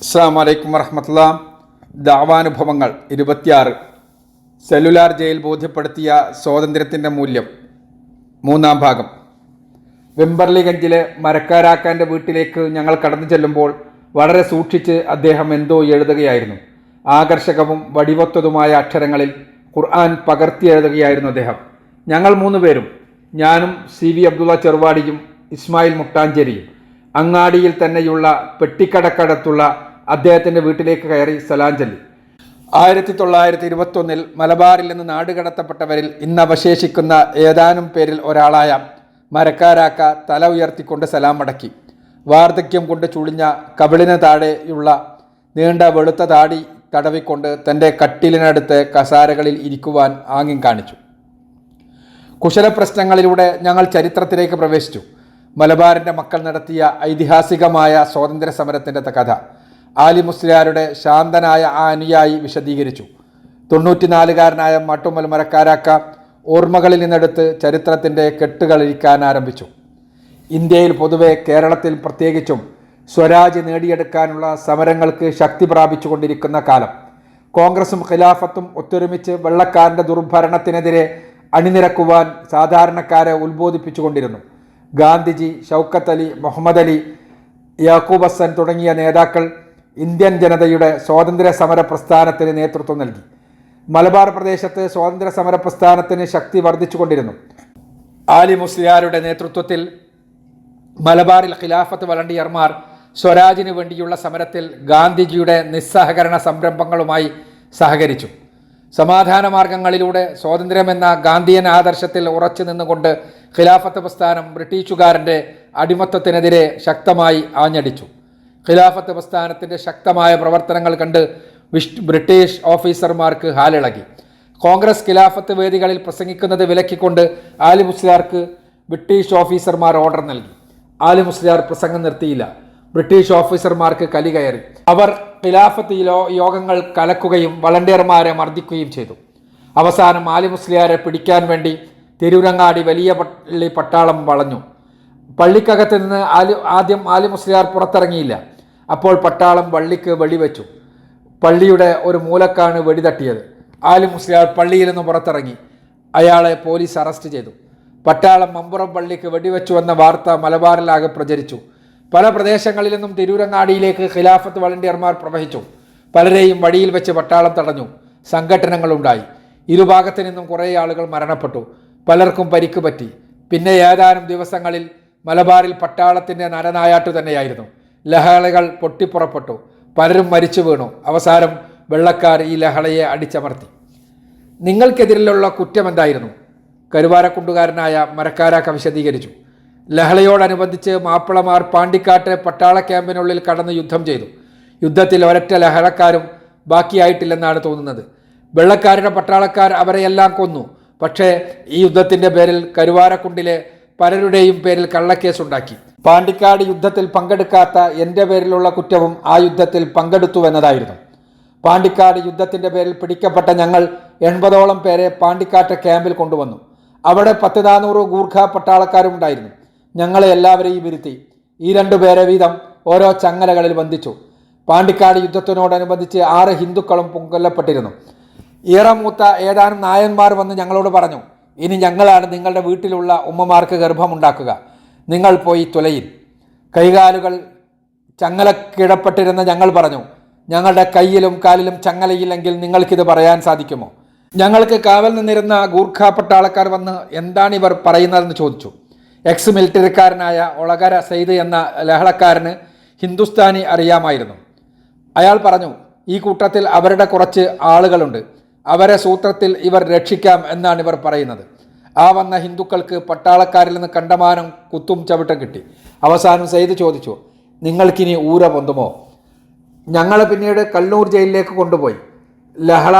അസ്സാം വലൈക്കും വറഹമത്തുള്ള. ദാവാനുഭവങ്ങൾ ഇരുപത്തിയാറ്. സെല്ലുലാർ ജയിൽ ബോധ്യപ്പെടുത്തിയ സ്വാതന്ത്ര്യത്തിന്റെ മൂല്യം. മൂന്നാം ഭാഗം. വെമ്പർലിഗഞ്ചിലെ മരക്കാരാക്കാന്റെ വീട്ടിലേക്ക് ഞങ്ങൾ കടന്നു ചെല്ലുമ്പോൾ വളരെ സൂക്ഷിച്ച് അദ്ദേഹം എന്തോ എഴുതുകയായിരുന്നു. ആകർഷകവും വടിവത്തതുമായ അക്ഷരങ്ങളിൽ ഖുർആൻ പകർത്തി എഴുതുകയായിരുന്നു അദ്ദേഹം. ഞങ്ങൾ മൂന്ന് പേരും ഞാനും സി വി അബ്ദുള്ള ചെറുവാടിയും ഇസ്മായിൽ മുട്ടാഞ്ചേരിയും അങ്ങാടിയിൽ തന്നെയുള്ള പെട്ടിക്കടക്കടത്തുള്ള അദ്ദേഹത്തിന്റെ വീട്ടിലേക്ക് കയറി സലാം ചൊല്ലി ആയിരത്തി തൊള്ളായിരത്തി ഇരുപത്തൊന്നിൽ മലബാറിൽ നിന്ന് നാടുകടത്തപ്പെട്ടവരിൽ ഇന്ന് അവശേഷിക്കുന്ന ഏതാനും പേരിൽ ഒരാളായ മരക്കാരാക്ക തല ഉയർത്തിക്കൊണ്ട് സലാം മടക്കി വാർദ്ധക്യം കൊണ്ട് ചുളിഞ്ഞ കവിളിന് താഴെയുള്ള നീണ്ട വെളുത്ത താടി തടവിക്കൊണ്ട് തന്റെ കട്ടിലിനടുത്ത് കസാരകളിൽ ഇരിക്കുവാൻ ആംഗ്യം കാണിച്ചു. കുശലപ്രശ്നങ്ങളിലൂടെ ഞങ്ങൾ ചരിത്രത്തിലേക്ക് പ്രവേശിച്ചു. മലബാറിന്റെ മക്കൾ നടത്തിയ ഐതിഹാസികമായ സ്വാതന്ത്ര്യ സമരത്തിന്റെ കഥ. ആലി മുസ്ലിയാരുടെ ശാന്തനായ ആ അനുയായി വിശദീകരിച്ചു. തൊണ്ണൂറ്റിനാലുകാരനായ മട്ടുമൽ മരക്കാരാക്ക ഓർമ്മകളിൽ നിന്നെടുത്ത് ചരിത്രത്തിന്റെ കെട്ടുകളിരിക്കാൻ ആരംഭിച്ചു. ഇന്ത്യയിൽ പൊതുവെ കേരളത്തിൽ പ്രത്യേകിച്ചും സ്വരാജ് നേടിയെടുക്കാനുള്ള സമരങ്ങൾക്ക് ശക്തി പ്രാപിച്ചുകൊണ്ടിരിക്കുന്ന കാലം. കോൺഗ്രസും ഖിലാഫത്തും ഒത്തൊരുമിച്ച് വെള്ളക്കാരന്റെ ദുർഭരണത്തിനെതിരെ അണിനിരക്കുവാൻ സാധാരണക്കാരെ ഉത്ബോധിപ്പിച്ചുകൊണ്ടിരുന്നു. ഗാന്ധിജി ഷൗക്കത്ത് അലി മുഹമ്മദ് അലി യാക്കൂബ് ഹസൻ തുടങ്ങിയ നേതാക്കൾ ഇന്ത്യൻ ജനതയുടെ സ്വാതന്ത്ര്യ സമര പ്രസ്ഥാനത്തിന് നേതൃത്വം നൽകി. മലബാർ പ്രദേശത്ത് സ്വാതന്ത്ര്യ സമര പ്രസ്ഥാനത്തിന് ശക്തി വർദ്ധിച്ചുകൊണ്ടിരുന്നു. ആലി മുസ്ലിയാരുടെ നേതൃത്വത്തിൽ മലബാറിൽ ഖിലാഫത്ത് വളണ്ടിയർമാർ സ്വരാജിന് വേണ്ടിയുള്ള സമരത്തിൽ ഗാന്ധിജിയുടെ നിസ്സഹകരണ സംരംഭങ്ങളുമായി സഹകരിച്ചു. സമാധാന മാർഗങ്ങളിലൂടെ സ്വാതന്ത്ര്യമെന്ന ഗാന്ധിയൻ ആദർശത്തിൽ ഉറച്ചു നിന്നുകൊണ്ട് ഖിലാഫത്ത് പ്രസ്ഥാനം ബ്രിട്ടീഷുകാരന്റെ അടിമത്തത്തിനെതിരെ ശക്തമായി ആഞ്ഞടിച്ചു. ഖിലാഫത്ത് പ്രസ്ഥാനത്തിന്റെ ശക്തമായ പ്രവർത്തനങ്ങൾ കണ്ട് വിഷ് ബ്രിട്ടീഷ് ഓഫീസർമാർക്ക് ഹാലിളകി. കോൺഗ്രസ് ഖിലാഫത്ത് വേദികളിൽ പ്രസംഗിക്കുന്നത് വിലക്കിക്കൊണ്ട് ആലി മുസ്ലിയാർക്ക് ബ്രിട്ടീഷ് ഓഫീസർമാർ ഓർഡർ നൽകി. ആലി മുസ്ലിയാർ പ്രസംഗം നിർത്തിയില്ല. ബ്രിട്ടീഷ് ഓഫീസർമാർക്ക് കലി കയറി. അവർ ഖിലാഫത്ത് യോഗങ്ങൾ കലക്കുകയും വളണ്ടിയർമാരെ മർദ്ദിക്കുകയും ചെയ്തു. അവസാനം ആലി മുസ്ലിയാരെ പിടിക്കാൻ വേണ്ടി തിരൂരങ്ങാടി വലിയ പള്ളി പട്ടാളം വളഞ്ഞു. പള്ളിക്കകത്ത് നിന്ന് ആലി ആദ്യം ആലി മുസ്ലിയാർ പുറത്തിറങ്ങിയില്ല. അപ്പോൾ പട്ടാളം പള്ളിക്ക് വെടിവെച്ചു. പള്ളിയുടെ ഒരു മൂലക്കാണ് വെടിതട്ടിയത്. ആലി മുസ്ലിയാർ പള്ളിയിൽ നിന്ന് പുറത്തിറങ്ങി. അയാളെ പോലീസ് അറസ്റ്റ് ചെയ്തു. പട്ടാളം മമ്പുറം പള്ളിക്ക് വെടിവെച്ചു എന്ന വാർത്ത മലബാറിലാകെ പ്രചരിച്ചു. പല പ്രദേശങ്ങളിൽ നിന്നും തിരൂരങ്ങാടിയിലേക്ക് ഖിലാഫത്ത് വളണ്ടിയർമാർ പ്രവഹിച്ചു. പലരെയും വഴിയിൽ വെച്ച് പട്ടാളം തടഞ്ഞു. സംഘടനകളുണ്ടായി ഇരുഭാഗത്തു നിന്നും കുറേ ആളുകൾ മരണപ്പെട്ടു. പലർക്കും പരിക്ക് പറ്റി. പിന്നെ ഏതാനും ദിവസങ്ങളിൽ മലബാറിൽ പട്ടാളത്തിന്റെ നരനായാട്ടു തന്നെയായിരുന്നു. ലഹളകൾ പൊട്ടിപ്പുറപ്പെട്ടു. പലരും മരിച്ചു വീണു. അവസാനം വെള്ളക്കാർ ഈ ലഹളയെ അടിച്ചമർത്തി. നിങ്ങൾക്കെതിരിലുള്ള കുറ്റം എന്തായിരുന്നു കരുവാരക്കുണ്ടുകാരനായ മരക്കാരാക്ക വിശദീകരിച്ചു ലഹളയോടനുബന്ധിച്ച് മാപ്പിളമാർ പാണ്ടിക്കാട്ട് പട്ടാള ക്യാമ്പിനുള്ളിൽ കടന്ന് യുദ്ധം ചെയ്തു. യുദ്ധത്തിൽ ഒരൊറ്റ ലഹളക്കാരും ബാക്കിയായിട്ടില്ലെന്നാണ് തോന്നുന്നത്. വെള്ളക്കാരുടെ പട്ടാളക്കാർ അവരെയെല്ലാം കൊന്നു. പക്ഷേ ഈ യുദ്ധത്തിന്റെ പേരിൽ കരുവാരക്കുണ്ടിലെ പലരുടെയും പേരിൽ കള്ളക്കേസുണ്ടാക്കി. പാണ്ടിക്കാട് യുദ്ധത്തിൽ പങ്കെടുക്കാത്ത എന്റെ പേരിലുള്ള കുറ്റവും ആ യുദ്ധത്തിൽ പങ്കെടുത്തുവെന്നതായിരുന്നു പാണ്ടിക്കാട് യുദ്ധത്തിന്റെ പേരിൽ പിടിക്കപ്പെട്ട ഞങ്ങൾ എൺപതോളം പേരെ പാണ്ടിക്കാട്ട് ക്യാമ്പിൽ കൊണ്ടുവന്നു. അവിടെ പത്ത് നാനൂറ് ഗൂർഖ പട്ടാളക്കാരും ഉണ്ടായിരുന്നു. ഞങ്ങളെ എല്ലാവരെയും ഇരുത്തി. ഈ രണ്ടു പേരെ വീതം ഓരോ ചങ്ങലകളിൽ ബന്ധിച്ചു. പാണ്ടിക്കാട് യുദ്ധത്തിനോടനുബന്ധിച്ച് ആറ് ഹിന്ദുക്കളും കൊല്ലപ്പെട്ടിരുന്നു ഈറമൂത്ത ഏതാനും നായന്മാർ വന്ന് ഞങ്ങളോട് പറഞ്ഞു ഇനി ഞങ്ങളാണ് നിങ്ങളുടെ വീട്ടിലുള്ള ഉമ്മമാർക്ക് ഗർഭമുണ്ടാക്കുക. നിങ്ങൾ പോയി തുലയിൽ. കൈകാലുകൾ ചങ്ങലക്കിടപ്പെട്ടിരുന്ന ഞങ്ങൾ പറഞ്ഞു ഞങ്ങളുടെ കയ്യിലും കാലിലും ചങ്ങലയില്ലെങ്കിൽ നിങ്ങൾക്കിത് പറയാൻ സാധിക്കുമോ? ഞങ്ങൾക്ക് കാവൽ നിന്നിരുന്ന ഗൂർഖ പട്ടാളക്കാർ വന്ന് എന്താണ് ഇവർ പറയുന്നതെന്ന് ചോദിച്ചു. എക്സ് മിലിറ്ററിക്കാരനായ ഒളകര സെയ്ദ് എന്ന ലഹളക്കാരന് ഹിന്ദുസ്ഥാനി അറിയാമായിരുന്നു. അയാൾ പറഞ്ഞു ഈ കൂട്ടത്തിൽ അവരുടെ കുറച്ച് ആളുകളുണ്ട്. അവരെ സൂത്രത്തിൽ ഇവർ രക്ഷിക്കാം എന്നാണ് ഇവർ പറയുന്നത്. ആ വന്ന ഹിന്ദുക്കൾക്ക് പട്ടാളക്കാരിൽ നിന്ന് കണ്ടമാനം കുത്തും ചവിട്ടം കിട്ടി. അവസാനം സെയ്ത് ചോദിച്ചു നിങ്ങൾക്കിനി ഊര പൊന്തുമോ? ഞങ്ങളെ പിന്നീട് കണ്ണൂർ ജയിലിലേക്ക് കൊണ്ടുപോയി. ലഹള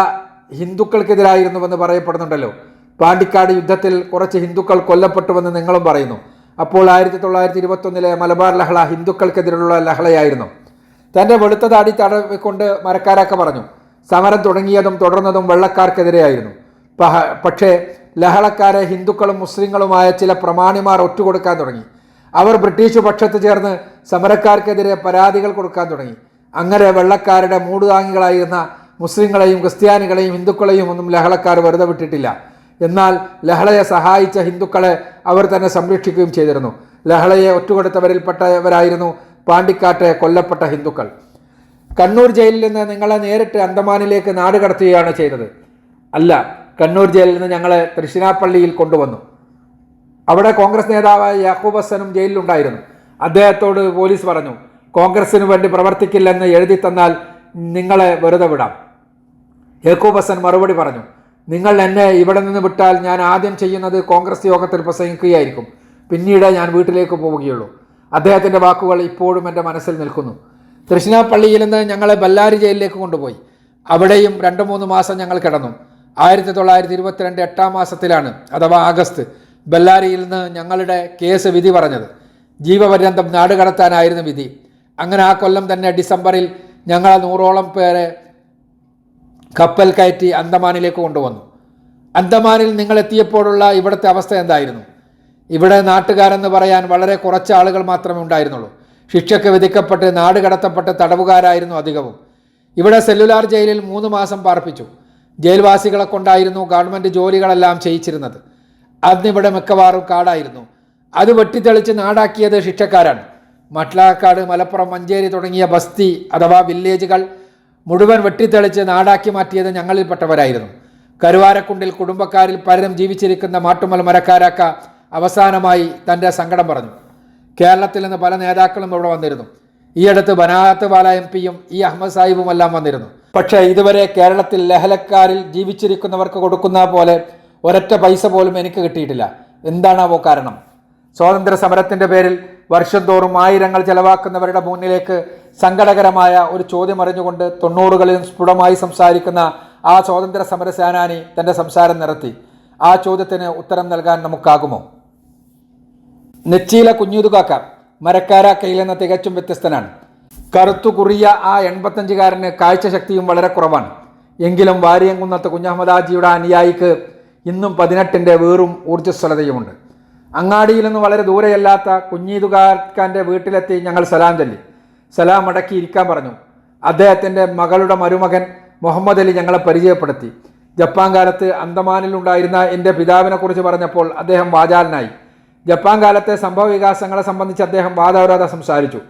ഹിന്ദുക്കൾക്കെതിരായിരുന്നുവെന്ന് പറയപ്പെടുന്നുണ്ടല്ലോ. പാണ്ടിക്കാട് യുദ്ധത്തിൽ കുറച്ച് ഹിന്ദുക്കൾ കൊല്ലപ്പെട്ടുവെന്ന് നിങ്ങളും പറയുന്നു. അപ്പോൾ ആയിരത്തി തൊള്ളായിരത്തി ഇരുപത്തൊന്നിലെ മലബാർ ലഹള ഹിന്ദുക്കൾക്കെതിരെയുള്ള ലഹളയായിരുന്നു. തന്റെ വെളുത്ത താടി തടവിക്കൊണ്ട് മരക്കാരൊക്കെ പറഞ്ഞു സമരം തുടങ്ങിയതും തുടർന്നതും വെള്ളക്കാർക്കെതിരെയായിരുന്നു. പക്ഷേ ലഹളക്കാരെ ഹിന്ദുക്കളും മുസ്ലിങ്ങളുമായ ചില പ്രമാണിമാർ ഒറ്റുകൊടുക്കാൻ തുടങ്ങി. അവർ ബ്രിട്ടീഷ് പക്ഷത്ത് ചേർന്ന് സമരക്കാർക്കെതിരെ പരാതികൾ കൊടുക്കാൻ തുടങ്ങി. അങ്ങനെ വെള്ളക്കാരുടെ മൂടുതാങ്ങികളായിരുന്ന മുസ്ലിങ്ങളെയും ക്രിസ്ത്യാനികളെയും ഹിന്ദുക്കളെയും ഒന്നും ലഹളക്കാർ വെറുതെ വിട്ടിട്ടില്ല. എന്നാൽ ലഹളയെ സഹായിച്ച ഹിന്ദുക്കളെ അവർ തന്നെ സംരക്ഷിക്കുകയും ചെയ്തിരുന്നു. ലഹളയെ ഒറ്റുകൊടുത്തവരിൽപ്പെട്ടവരായിരുന്നു പാണ്ടിക്കാട്ടെ കൊല്ലപ്പെട്ട ഹിന്ദുക്കൾ. കണ്ണൂർ ജയിലിൽ നിന്ന് നിങ്ങളെ നേരിട്ട് അന്തമാനിലേക്ക് നാട് കടത്തുകയാണ് ചെയ്തത്. അല്ല കണ്ണൂർ ജയിലിൽ നിന്ന് ഞങ്ങളെ തൃശ്ശിനാപ്പള്ളിയിൽ കൊണ്ടുവന്നു. അവിടെ കോൺഗ്രസ് നേതാവായ യാക്കൂബ് ഹസനും ജയിലിലുണ്ടായിരുന്നു. അദ്ദേഹത്തോട് പോലീസ് പറഞ്ഞു കോൺഗ്രസിന് വേണ്ടി പ്രവർത്തിക്കില്ലെന്ന് എഴുതി തന്നാൽ നിങ്ങളെ വെറുതെ വിടാം. യാക്കൂബ് ഹസൻ മറുപടി പറഞ്ഞു നിങ്ങൾ എന്നെ ഇവിടെ നിന്ന് വിട്ടാൽ ഞാൻ ആദ്യം ചെയ്യുന്നത് കോൺഗ്രസ് യോഗത്തിൽ പ്രസംഗിക്കുകയായിരിക്കും. പിന്നീട് ഞാൻ വീട്ടിലേക്ക് പോവുകയുള്ളൂ. അദ്ദേഹത്തിന്റെ വാക്കുകൾ ഇപ്പോഴും എന്റെ മനസ്സിൽ നിൽക്കുന്നു. തൃശ്ശിനാപ്പള്ളിയിൽ നിന്ന് ഞങ്ങളെ ബല്ലാരി ജയിലിലേക്ക് കൊണ്ടുപോയി. അവിടെയും രണ്ട് മൂന്ന് മാസം ഞങ്ങൾ കിടന്നു. ആയിരത്തി തൊള്ളായിരത്തി ഇരുപത്തിരണ്ട് എട്ടാം മാസത്തിലാണ് അഥവാ ആഗസ്റ്റ് ബെല്ലാരിയിൽ നിന്ന് ഞങ്ങളുടെ കേസ് വിധി പറഞ്ഞത്. ജീവപര്യന്തം നാടുകടത്താനായിരുന്നു വിധി. അങ്ങനെ ആ കൊല്ലം തന്നെ ഡിസംബറിൽ ഞങ്ങൾ നൂറോളം പേരെ കപ്പൽ കയറ്റി അന്തമാനിലേക്ക് കൊണ്ടുവന്നു. അന്തമാനിൽ നിങ്ങൾ എത്തിയപ്പോഴുള്ള ഇവിടുത്തെ അവസ്ഥ എന്തായിരുന്നു? ഇവിടെ നാട്ടുകാരെന്ന് പറയാൻ വളരെ കുറച്ച് ആളുകൾ മാത്രമേ ഉണ്ടായിരുന്നുള്ളൂ. ശിക്ഷയ്ക്ക് വിധിക്കപ്പെട്ട് നാട് കടത്തപ്പെട്ട് തടവുകാരായിരുന്നു അധികവും. ഇവിടെ സെല്ലുലാർ ജയിലിൽ മൂന്ന് മാസം പാർപ്പിച്ചു. ജയിൽവാസികളെ കൊണ്ടായിരുന്നു ഗവൺമെന്റ് ജോലികളെല്ലാം ചെയ്യിച്ചിരുന്നത്. അന്നിവിടെ മിക്കവാറും കാടായിരുന്നു. അത് വെട്ടിത്തെളിച്ച് നാടാക്കിയത് ശിക്ഷക്കാരാണ്. മട്ലാക്കാട് മലപ്പുറം മഞ്ചേരി തുടങ്ങിയ ബസ്തി അഥവാ വില്ലേജുകൾ മുഴുവൻ വെട്ടിത്തെളിച്ച് നാടാക്കി മാറ്റിയത് ഞങ്ങളിൽപ്പെട്ടവരായിരുന്നു. കരുവാരക്കുണ്ടിൽ കുടുംബക്കാരിൽ പലരും ജീവിച്ചിരിക്കുന്ന മാട്ടുമൽ മരക്കാരാക്ക അവസാനമായി തന്റെ സങ്കടം പറഞ്ഞു. കേരളത്തിൽ നിന്ന് പല നേതാക്കളും ഇവിടെ വന്നിരുന്നു. ഈ ബനാത്ത് ബാല എം പിയും ഈ അഹമ്മദ് സാഹിബുമെല്ലാം വന്നിരുന്നു. പക്ഷേ ഇതുവരെ കേരളത്തിൽ ലഹലക്കാരിൽ ജീവിച്ചിരിക്കുന്നവർക്ക് കൊടുക്കുന്ന പോലെ ഒരൊറ്റ പൈസ പോലും എനിക്ക് കിട്ടിയിട്ടില്ല. എന്താണാവോ കാരണം? സ്വാതന്ത്ര്യ സമരത്തിന്റെ പേരിൽ വർഷം തോറും ആയിരങ്ങൾ ചെലവാക്കുന്നവരുടെ മുന്നിലേക്ക് സങ്കടകരമായ ഒരു ചോദ്യം അറിഞ്ഞുകൊണ്ട് തൊണ്ണൂറുകളിലും സ്ഫുടമായി സംസാരിക്കുന്ന ആ സ്വാതന്ത്ര്യ സമര സേനാനി തന്റെ സംസാരം നിർത്തി ആ ചോദ്യത്തിന് ഉത്തരം നൽകാൻ നമുക്കാകുമോ? നെച്ചിയിലെ കുഞ്ഞുതുകാക്ക മരക്കാരാക്കയിൽ നിന്ന് തികച്ചും വ്യത്യസ്തനാണ്. കറുത്തു കുറിയ ആ എൺപത്തഞ്ചുകാരന് കാഴ്ചശക്തിയും വളരെ കുറവാണ്. എങ്കിലും വാരിയംകുന്നത്ത് കുഞ്ഞഹമ്മദാജിയുടെ അനുയായിക്ക് ഇന്നും പതിനെട്ടിന്റെ വേറും ഊർജസ്വലതയുമുണ്ട്. അങ്ങാടിയിൽ നിന്ന് വളരെ ദൂരെയല്ലാത്ത കുഞ്ഞീതുകാർക്കാന്റെ വീട്ടിലെത്തി ഞങ്ങൾ സലാം ചൊല്ലി. സലാം അടക്കി ഇരിക്കാൻ പറഞ്ഞു. അദ്ദേഹത്തിന്റെ മകളുടെ മരുമകൻ മുഹമ്മദ് അലി ഞങ്ങളെ പരിചയപ്പെടുത്തി. ജപ്പാൻ കാലത്ത് അന്തമാനിലുണ്ടായിരുന്ന എന്റെ പിതാവിനെ കുറിച്ച് പറഞ്ഞപ്പോൾ അദ്ദേഹം വാചാലനായി. ജപ്പാൻ കാലത്തെ സംഭവ വികാസങ്ങളെ സംബന്ധിച്ച് അദ്ദേഹം വാദവരാത സംസാരിച്ചു.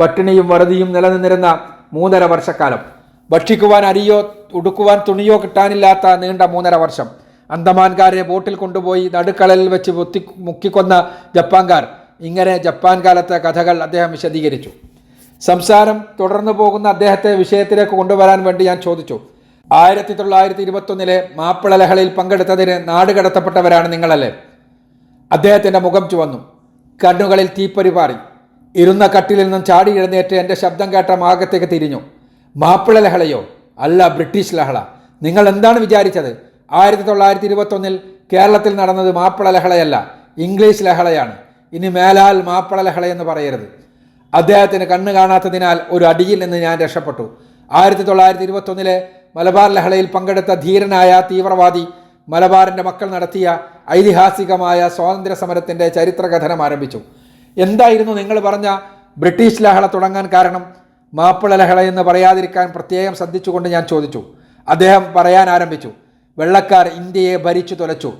പട്ടിണിയും വറുതിയും നിലനിന്നിരുന്ന മൂന്നര വർഷക്കാലം. ഭക്ഷിക്കുവാൻ അരിയോ ഉടുക്കുവാൻ തുണിയോ കിട്ടാനില്ലാത്ത നീണ്ട മൂന്നര വർഷം. അന്തമാൻകാരെ ബോട്ടിൽ കൊണ്ടുപോയി നടുക്കളലിൽ വെച്ച് പൊത്തി മുക്കിക്കൊന്ന ജപ്പാൻകാർ. ഇങ്ങനെ ജപ്പാൻ കാലത്തെ കഥകൾ അദ്ദേഹം വിശദീകരിച്ചു. സംസാരം തുടർന്നു പോകുന്ന അദ്ദേഹത്തെ വിഷയത്തിലേക്ക് കൊണ്ടുവരാൻ വേണ്ടി ഞാൻ ചോദിച്ചു. ആയിരത്തി തൊള്ളായിരത്തി ഇരുപത്തൊന്നിലെ മാപ്പിള ലഹളയിൽ പങ്കെടുത്തതിന് നാട് കടത്തപ്പെട്ടവരാണ് നിങ്ങളല്ലേ? അദ്ദേഹത്തിന്റെ മുഖം ചുവന്നു. കണ്ണുകളിൽ തീപ്പൊരി പാറി. ഇരുന്ന കട്ടിലിൽ നിന്നും ചാടി എഴുന്നേറ്റ് എന്റെ ശബ്ദം കേട്ട മാർഗത്തേക്ക് തിരിഞ്ഞു. മാപ്പിള ലഹളയോ? അല്ല ബ്രിട്ടീഷ് ലഹള. നിങ്ങൾ എന്താണ് വിചാരിച്ചത്? ആയിരത്തി തൊള്ളായിരത്തി ഇരുപത്തൊന്നിൽ കേരളത്തിൽ നടന്നത് മാപ്പിള ലഹളയല്ല ഇംഗ്ലീഷ് ലഹളയാണ്. ഇനി മേലാൽ മാപ്പിള ലഹളയെന്ന് പറയരുത്. അദ്ദേഹത്തിന് കണ്ണ് കാണാത്തതിനാൽ ഒരു അടിയിൽ നിന്ന് ഞാൻ രക്ഷപ്പെട്ടു. ആയിരത്തി തൊള്ളായിരത്തി ഇരുപത്തൊന്നിലെ മലബാർ ലഹളയിൽ പങ്കെടുത്ത ധീരനായ തീവ്രവാദി മലബാറിന്റെ മക്കൾ നടത്തിയ ഐതിഹാസികമായ സ്വാതന്ത്ര്യ സമരത്തിന്റെ ചരിത്രകഥനം ആരംഭിച്ചു. എന്തായിരുന്നു നിങ്ങൾ പറഞ്ഞ ബ്രിട്ടീഷ് ലഹള തുടങ്ങാൻ കാരണം? മാപ്പിള ലഹള എന്ന് പറയാതിരിക്കാൻ പ്രത്യേകം ശ്രദ്ധിച്ചുകൊണ്ട് ഞാൻ ചോദിച്ചു. അദ്ദേഹം പറയാൻ ആരംഭിച്ചു. വെള്ളക്കാർ ഇന്ത്യയെ ഭരിച്ചു തുലച്ചു.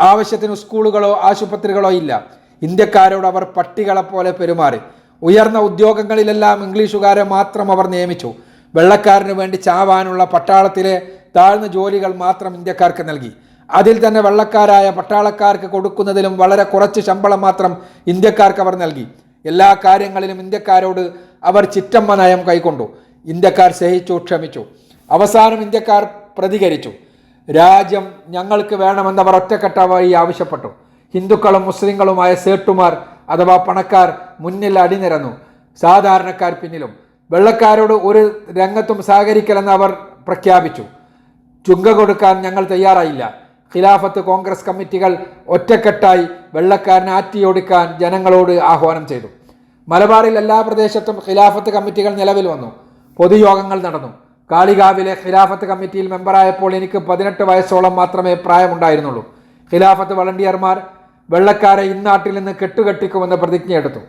ആവശ്യത്തിന് സ്കൂളുകളോ ആശുപത്രികളോ ഇല്ല. ഇന്ത്യക്കാരോട് അവർ പട്ടികളെപ്പോലെ പെരുമാറി. ഉയർന്ന ഉദ്യോഗങ്ങളിലെല്ലാം ഇംഗ്ലീഷുകാരെ മാത്രം അവർ നിയമിച്ചു. വെള്ളക്കാരന് വേണ്ടി ചാവാനുള്ള പട്ടാളത്തിലെ താഴ്ന്ന ജോലികൾ മാത്രം ഇന്ത്യക്കാർക്ക് നൽകി. അതിൽ തന്നെ വെള്ളക്കാരായ പട്ടാളക്കാർക്ക് കൊടുക്കുന്നതിലും വളരെ കുറച്ച് ശമ്പളം മാത്രം ഇന്ത്യക്കാർക്ക് അവർ നൽകി. എല്ലാ കാര്യങ്ങളിലും ഇന്ത്യക്കാരോട് അവർ ചിറ്റമ്മ നയം കൈക്കൊണ്ടു. ഇന്ത്യക്കാർ സഹിച്ചു ക്ഷമിച്ചു. അവസാനം ഇന്ത്യക്കാർ പ്രതികരിച്ചു. രാജ്യം ഞങ്ങൾക്ക് വേണമെന്നവർ ഒറ്റക്കെട്ടായി ആവശ്യപ്പെട്ടു. ഹിന്ദുക്കളും മുസ്ലിങ്ങളുമായ സേട്ടുമാർ അഥവാ പണക്കാർ മുന്നിൽ അടിനിരന്നു സാധാരണക്കാർ പിന്നിലും. വെള്ളക്കാരോട് ഒരു രംഗത്തും സഹകരിക്കലെന്ന് അവർ പ്രഖ്യാപിച്ചു. ചുങ്ക കൊടുക്കാൻ ഞങ്ങൾ തയ്യാറായില്ല. ഖിലാഫത്ത് കോൺഗ്രസ് കമ്മിറ്റികൾ ഒറ്റക്കെട്ടായി വെള്ളക്കാരനെ ആറ്റിയൊടുക്കാൻ ജനങ്ങളോട് ആഹ്വാനം ചെയ്തു. മലബാറിൽ എല്ലാ പ്രദേശത്തും ഖിലാഫത്ത് കമ്മിറ്റികൾ നിലവിൽ വന്നു. പൊതുയോഗങ്ങൾ നടന്നു. കാളികാവിലെ ഖിലാഫത്ത് കമ്മിറ്റിയിൽ മെമ്പറായപ്പോൾ എനിക്ക് പതിനെട്ട് വയസ്സോളം മാത്രമേ പ്രായമുണ്ടായിരുന്നുള്ളൂ. ഖിലാഫത്ത് വളണ്ടിയർമാർ വെള്ളക്കാരെ ഇന്നാട്ടിൽ നിന്ന് കെട്ടുകെട്ടിക്കുമെന്ന് പ്രതിജ്ഞയെടുത്തു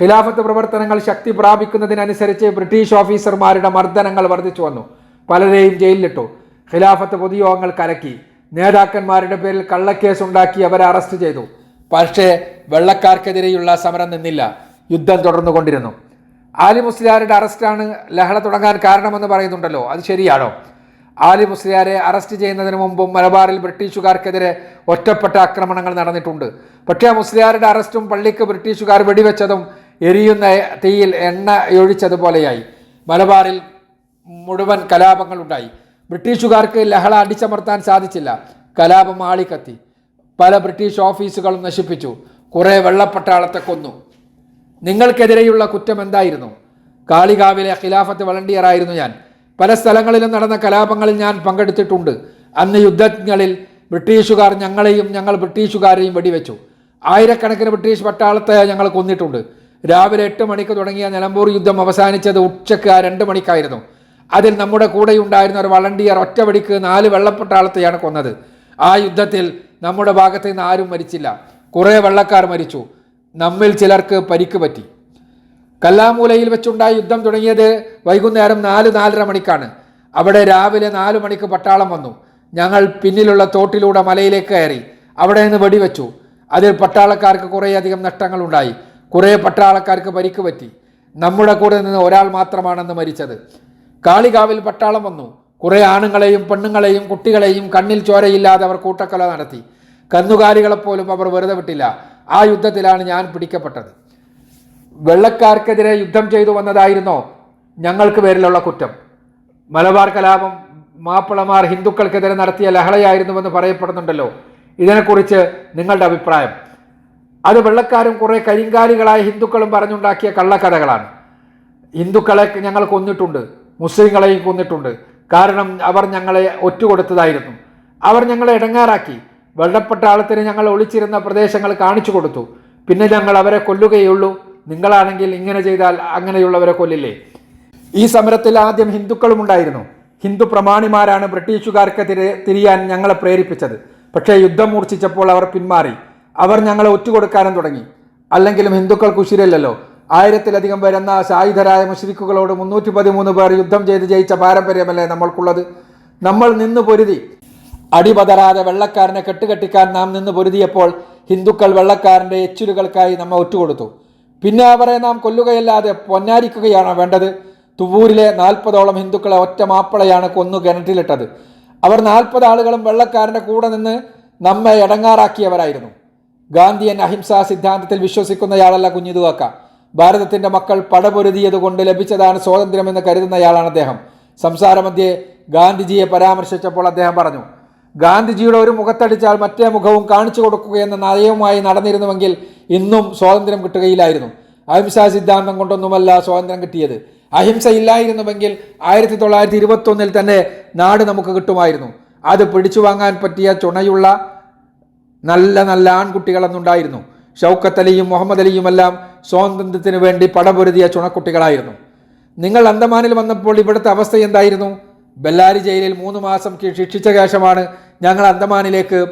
ഖിലാഫത്ത് പ്രവർത്തനങ്ങൾ ശക്തി പ്രാപിക്കുന്നതിനനുസരിച്ച് ബ്രിട്ടീഷ് ഓഫീസർമാരുടെ മർദ്ദനങ്ങൾ വർദ്ധിച്ചു വന്നു. പലരെയും ജയിലിലിട്ടു. ഖിലാഫത്ത് പൊതുയോഗങ്ങൾ കലക്കി. നേതാക്കന്മാരുടെ പേരിൽ കള്ളക്കേസ് ഉണ്ടാക്കി അവരെ അറസ്റ്റ് ചെയ്തു. പക്ഷേ വെള്ളക്കാർക്കെതിരെയുള്ള സമരം നിന്നില്ല. യുദ്ധം തുടർന്നുകൊണ്ടിരുന്നു. ആലി മുസ്ലിയാരുടെ അറസ്റ്റാണ് ലഹള തുടങ്ങാൻ കാരണമെന്ന് പറയുന്നുണ്ടല്ലോ. അത് ശരിയാണോ? ആലി മുസ്ലിയാരെ അറസ്റ്റ് ചെയ്യുന്നതിന് മുമ്പും മലബാറിൽ ബ്രിട്ടീഷുകാർക്കെതിരെ ഒറ്റപ്പെട്ട ആക്രമണങ്ങൾ നടന്നിട്ടുണ്ട്. പക്ഷേ ആ മുസ്ലിയാരുടെ അറസ്റ്റും പള്ളിക്ക് ബ്രിട്ടീഷുകാർ വെടിവെച്ചതും എരിയുന്ന തീയിൽ എണ്ണ ഒഴിച്ചതുപോലെയായി. മലബാറിൽ മുഴുവൻ കലാപങ്ങളുണ്ടായി. ബ്രിട്ടീഷുകാർക്ക് ലഹള അടിച്ചമർത്താൻ സാധിച്ചില്ല. കലാപം ആളിക്കത്തി. പല ബ്രിട്ടീഷ് ഓഫീസുകളും നശിപ്പിച്ചു. കുറേ വെള്ളപ്പട്ടാളത്തെ കൊന്നു. നിങ്ങൾക്കെതിരെയുള്ള കുറ്റം എന്തായിരുന്നു? കാളികാവിലെ ഖിലാഫത്ത് വളണ്ടിയറായിരുന്നു ഞാൻ. പല സ്ഥലങ്ങളിലും നടന്ന കലാപങ്ങളിൽ ഞാൻ പങ്കെടുത്തിട്ടുണ്ട്. അന്ന് യുദ്ധങ്ങളിൽ ബ്രിട്ടീഷുകാർ ഞങ്ങളെയും ഞങ്ങൾ ബ്രിട്ടീഷുകാരെയും വെടിവെച്ചു. ആയിരക്കണക്കിന് ബ്രിട്ടീഷ് പട്ടാളത്തെ ഞങ്ങൾ കൊന്നിട്ടുണ്ട്. രാവിലെ എട്ട് മണിക്ക് തുടങ്ങിയ നിലമ്പൂർ യുദ്ധം അവസാനിച്ചത് ഉച്ചയ്ക്ക് ആ രണ്ട് മണിക്കായിരുന്നു. അതിൽ നമ്മുടെ കൂടെ ഉണ്ടായിരുന്ന ഒരു വളണ്ടിയർ ഒറ്റവടിക്ക് നാല് വെള്ളപ്പട്ടാളത്തെയാണ് കൊന്നത്. ആ യുദ്ധത്തിൽ നമ്മുടെ ഭാഗത്ത് നിന്ന് ആരും മരിച്ചില്ല. കുറേ വെള്ളക്കാർ മരിച്ചു. നമ്മിൽ ചിലർക്ക് പരിക്ക് പറ്റി. കല്ലാമൂലയിൽ വെച്ചുണ്ടായ യുദ്ധം തുടങ്ങിയത് വൈകുന്നേരം നാല് നാലര മണിക്കാണ്. അവിടെ രാവിലെ നാലു മണിക്ക് പട്ടാളം വന്നു. ഞങ്ങൾ പിന്നിലുള്ള തോട്ടിലൂടെ മലയിലേക്ക് കയറി. അവിടെ നിന്ന് വെടിവെച്ചു. അതിൽ പട്ടാളക്കാർക്ക് കുറേയധികം നഷ്ടങ്ങളുണ്ടായി. കുറേ പട്ടാളക്കാർക്ക് പരിക്ക് പറ്റി. നമ്മുടെ കൂടെ നിന്ന് ഒരാൾ മാത്രമാണെന്ന് മരിച്ചത്. കാളികാവിൽ പട്ടാളം വന്നു. കുറേ ആണുങ്ങളെയും പെണ്ണുങ്ങളെയും കുട്ടികളെയും കണ്ണിൽ ചോരയില്ലാതെ അവർ കൂട്ടക്കൊല നടത്തി. കന്നുകാലികളെപ്പോലും അവർ വെറുതെ വിട്ടില്ല. ആ യുദ്ധത്തിലാണ് ഞാൻ പിടിക്കപ്പെട്ടത്. വെള്ളക്കാർക്കെതിരെ യുദ്ധം ചെയ്തു വന്നതായിരുന്നോ? ഞങ്ങൾക്ക് പേരിലുള്ള കുറ്റം. മലബാർ കലാപം മാപ്പിളമാർ ഹിന്ദുക്കൾക്കെതിരെ നടത്തിയ ലഹളയായിരുന്നുവെന്ന് പറയപ്പെടുന്നുണ്ടല്ലോ. ഇതിനെക്കുറിച്ച് നിങ്ങളുടെ അഭിപ്രായം. അത് വെള്ളക്കാരും കുറേ കരിങ്കാലികളായ ഹിന്ദുക്കളും പറഞ്ഞുണ്ടാക്കിയ കള്ളക്കഥകളാണ്. ഹിന്ദുക്കളെ ഞങ്ങൾ കൊന്നിട്ടുണ്ട് മുസ്ലിങ്ങളെയും കൊന്നിട്ടുണ്ട്. കാരണം അവർ ഞങ്ങളെ ഒറ്റുകൊടുത്തതായിരുന്നു. അവർ ഞങ്ങളെ ഇടങ്ങാറാക്കി. വെള്ളപ്പട്ടാളത്തിന് ഞങ്ങൾ ഒളിച്ചിരുന്ന പ്രദേശങ്ങൾ കാണിച്ചു കൊടുത്തു. പിന്നെ ഞങ്ങൾ അവരെ കൊല്ലുകയുള്ളൂ. നിങ്ങളാണെങ്കിൽ ഇങ്ങനെ ചെയ്താൽ അങ്ങനെയുള്ളവരെ കൊല്ലില്ലേ? ഈ സമരത്തിൽ ആദ്യം ഹിന്ദുക്കളും ഉണ്ടായിരുന്നു. ഹിന്ദു പ്രമാണിമാരാണ് ബ്രിട്ടീഷുകാർക്കെതിരെ തിരിയാൻ ഞങ്ങളെ പ്രേരിപ്പിച്ചത്. പക്ഷേ യുദ്ധം മൂർച്ഛിച്ചപ്പോൾ അവർ പിന്മാറി. അവർ ഞങ്ങളെ ഒറ്റുകൊടുക്കാനും തുടങ്ങി. അല്ലെങ്കിലും ഹിന്ദുക്കൾ കുശിരല്ലല്ലോ ആയിരത്തിലധികം വരുന്ന സായുധരായ മുഷ്രിഖുകളോട് മുന്നൂറ്റി പതിമൂന്ന് പേർ യുദ്ധം ചെയ്ത് ജയിച്ച പാരമ്പര്യമല്ലേ നമ്മൾക്കുള്ളത്? നമ്മൾ നിന്ന് പൊരുതി. അടിപതരാതെ വെള്ളക്കാരനെ കെട്ടുകെട്ടിക്കാൻ നാം നിന്ന് പൊരുതിയപ്പോൾ ഹിന്ദുക്കൾ വെള്ളക്കാരന്റെ എച്ചിലുകൾക്കായി നമ്മെ ഒറ്റുകൊടുത്തു. പിന്നെ അവരെ നാം കൊല്ലുകയല്ലാതെ പൊന്നാരിക്കുകയാണോ വേണ്ടത്? തുവൂരിലെ നാൽപ്പതോളം ഹിന്ദുക്കളെ ഒറ്റ മാപ്പിളയാണ് കൊന്നു കിണറ്റിലിട്ടത്. അവർ നാൽപ്പത് ആളുകളും വെള്ളക്കാരന്റെ കൂടെ നിന്ന് നമ്മെ ഇടങ്ങാറാക്കിയവരായിരുന്നു. ഗാന്ധിയൻ അഹിംസാ സിദ്ധാന്തത്തിൽ വിശ്വസിക്കുന്നയാളല്ല കുഞ്ഞിതുവാക്ക. ഭാരതത്തിന്റെ മക്കൾ പടപൊരുതിയത് കൊണ്ട് ലഭിച്ചതാണ് സ്വാതന്ത്ര്യമെന്ന് കരുതുന്നയാളാണ് അദ്ദേഹം. സംസാരമധ്യേ ഗാന്ധിജിയെ പരാമർശിച്ചപ്പോൾ അദ്ദേഹം പറഞ്ഞു ഗാന്ധിജിയുടെ ഒരു മുഖത്തടിച്ചാൽ മറ്റേ മുഖവും കാണിച്ചു കൊടുക്കുകയെന്ന നയവുമായി നടന്നിരുന്നുവെങ്കിൽ ഇന്നും സ്വാതന്ത്ര്യം കിട്ടുകയില്ലായിരുന്നു. അഹിംസാ സിദ്ധാന്തം കൊണ്ടൊന്നുമല്ല സ്വാതന്ത്ര്യം കിട്ടിയത്. അഹിംസ ഇല്ലായിരുന്നുവെങ്കിൽ ആയിരത്തി തൊള്ളായിരത്തി ഇരുപത്തൊന്നിൽ തന്നെ നാട് നമുക്ക് കിട്ടുമായിരുന്നു. അത് പിടിച്ചു വാങ്ങാൻ പറ്റിയ ചുണയുള്ള നല്ല നല്ല ആൺകുട്ടികളെന്നുണ്ടായിരുന്നു. ഷൗക്കത്ത് അലിയും മുഹമ്മദ് അലിയുമെല്ലാം സ്വാതന്ത്ര്യത്തിന് വേണ്ടി പടപൊരുതിയ ചുണക്കുട്ടികളായിരുന്നു. നിങ്ങൾ അന്തമാനിൽ വന്നപ്പോൾ ഇവിടുത്തെ അവസ്ഥ എന്തായിരുന്നു? ബെല്ലാരി ജയിലിൽ മൂന്ന് മാസം ശിക്ഷിച്ച ശേഷമാണ് ഞങ്ങൾ അന്തമാനിലേക്ക്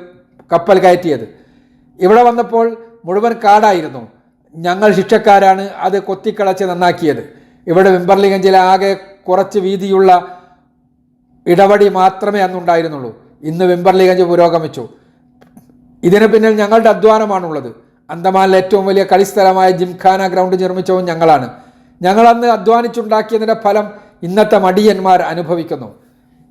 കപ്പൽ കയറ്റിയത്. ഇവിടെ വന്നപ്പോൾ മുഴുവൻ കാടായിരുന്നു. ഞങ്ങൾ ശിക്ഷക്കാരാണ് അത് കൊത്തിക്കളച്ച് നന്നാക്കിയത്. ഇവിടെ വിമ്പർലിഗഞ്ചിലെ ആകെ കുറച്ച് വീതിയുള്ള ഇടവടി മാത്രമേ അന്നുണ്ടായിരുന്നുള്ളൂ ഇന്ന് വിമ്പർലിഗഞ്ച് പുരോഗമിച്ചു. ഇതിന് പിന്നിൽ ഞങ്ങളുടെ അധ്വാനമാണുള്ളത്. അന്തമാനിലെ ഏറ്റവും വലിയ കളിസ്ഥലമായ ജിംഖാന ഗ്രൗണ്ട് നിർമ്മിച്ചവും ഞങ്ങളാണ്. ഞങ്ങളന്ന് അധ്വാനിച്ചുണ്ടാക്കിയതിന്റെ ഫലം ഇന്നത്തെ മടിയന്മാർ അനുഭവിക്കുന്നു.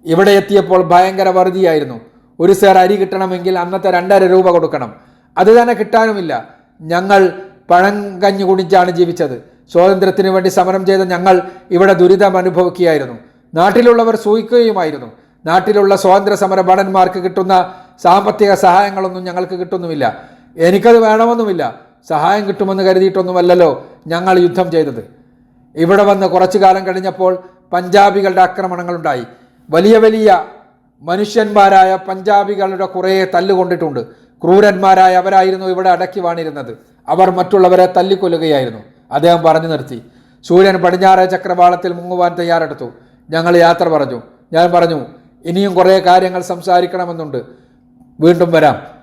ഇവിടെ എത്തിയപ്പോൾ ഭയങ്കര വറുതിയായിരുന്നു ഒരു സേർ അരി കിട്ടണമെങ്കിൽ അന്നത്തെ രണ്ടര രൂപ കൊടുക്കണം. അത് തന്നെ കിട്ടാനുമില്ല. ഞങ്ങൾ പഴങ്കഞ്ഞു കുടിച്ചാണ് ജീവിച്ചത്. സ്വാതന്ത്ര്യത്തിന് വേണ്ടി സമരം ചെയ്ത ഞങ്ങൾ ഇവിടെ ദുരിതം അനുഭവിക്കുകയായിരുന്നു. നാട്ടിലുള്ളവർ സൂഹിക്കുകയുമായിരുന്നു നാട്ടിലുള്ള സ്വാതന്ത്ര്യ സമര ഭടന്മാർക്ക് കിട്ടുന്ന സാമ്പത്തിക സഹായങ്ങളൊന്നും ഞങ്ങൾക്ക് കിട്ടുന്നുമില്ല. എനിക്കത് വേണമെന്നുമില്ല. സഹായം കിട്ടുമെന്ന് കരുതിയിട്ടൊന്നുമല്ലല്ലോ ഞങ്ങൾ യുദ്ധം ചെയ്തത്. ഇവിടെ വന്ന് കുറച്ചു കാലം കഴിഞ്ഞപ്പോൾ പഞ്ചാബികളുടെ ആക്രമണങ്ങളുണ്ടായി. വലിയ വലിയ മനുഷ്യന്മാരായ പഞ്ചാബികളുടെ കുറേ തല്ലുകൊണ്ടിട്ടുണ്ട്. ക്രൂരന്മാരായ അവരായിരുന്നു ഇവിടെ അടക്കി വാണിരുന്നത്. അവർ മറ്റുള്ളവരെ തല്ലിക്കൊല്ലുകയായിരുന്നു. അദ്ദേഹം പറഞ്ഞു നിർത്തി. സൂര്യൻ പടിഞ്ഞാറ് ചക്രവാളത്തിൽ മുങ്ങുവാൻ തയ്യാറെടുത്തു. ഞങ്ങൾ യാത്ര പറഞ്ഞു. ഞാൻ പറഞ്ഞു ഇനിയും കുറേ കാര്യങ്ങൾ സംസാരിക്കണമെന്നുണ്ട്. വീണ്ടും വരാം.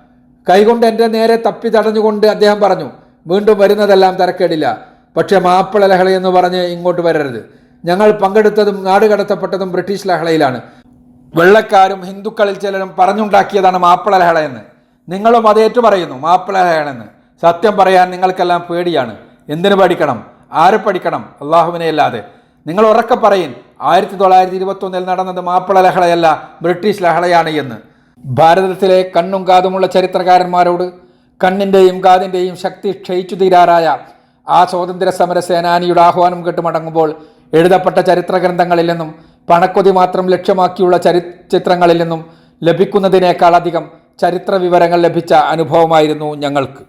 കൈകൊണ്ട് എന്റെ നേരെ തപ്പി തടഞ്ഞുകൊണ്ട് അദ്ദേഹം പറഞ്ഞു വീണ്ടും വരുന്നതെല്ലാം തരക്കേടില്ല. പക്ഷേ മാപ്പിള ലഹള എന്ന് പറഞ്ഞ് ഇങ്ങോട്ട് വരരുത്. ഞങ്ങൾ പങ്കെടുത്തതും നാട് കടത്തപ്പെട്ടതും ബ്രിട്ടീഷ് ലഹളയിലാണ്. വെള്ളക്കാരും ഹിന്ദുക്കളിൽ ചിലരും പറഞ്ഞുണ്ടാക്കിയതാണ് മാപ്പിള ലഹള എന്ന് നിങ്ങളും അത് ഏറ്റു പറയുന്നു മാപ്പിള ലഹളയെന്ന്. സത്യം പറയാൻ നിങ്ങൾക്കെല്ലാം പേടിയാണ്. എന്തിനു പഠിക്കണം ആരെ പഠിക്കണം? അള്ളാഹുവിനെ അല്ലാതെ. നിങ്ങൾ ഉറക്കെ പറയും ആയിരത്തി തൊള്ളായിരത്തി ഇരുപത്തൊന്നിൽ നടന്നത് മാപ്പിള ലഹളയല്ല ബ്രിട്ടീഷ് ലഹളയാണ് എന്ന്. ഭാരതത്തിലെ കണ്ണും കാതുമുള്ള ചരിത്രകാരന്മാരോട് കണ്ണിന്റെയും കാതിന്റെയും ശക്തി ക്ഷയിച്ചു തീരാറായ ആ സ്വാതന്ത്ര്യ സമര സേനാനിയുടെ ആഹ്വാനം കേട്ട് മടങ്ങുമ്പോൾ എഴുതപ്പെട്ട ചരിത്ര ഗ്രന്ഥങ്ങളിൽ നിന്നും പണക്കൊതി മാത്രം ലക്ഷ്യമാക്കിയുള്ള ചരി ചിത്രങ്ങളിൽ നിന്നും ലഭിക്കുന്നതിനേക്കാളധികം ചരിത്ര വിവരങ്ങൾ ലഭിച്ച അനുഭവമായിരുന്നു ഞങ്ങൾക്ക്.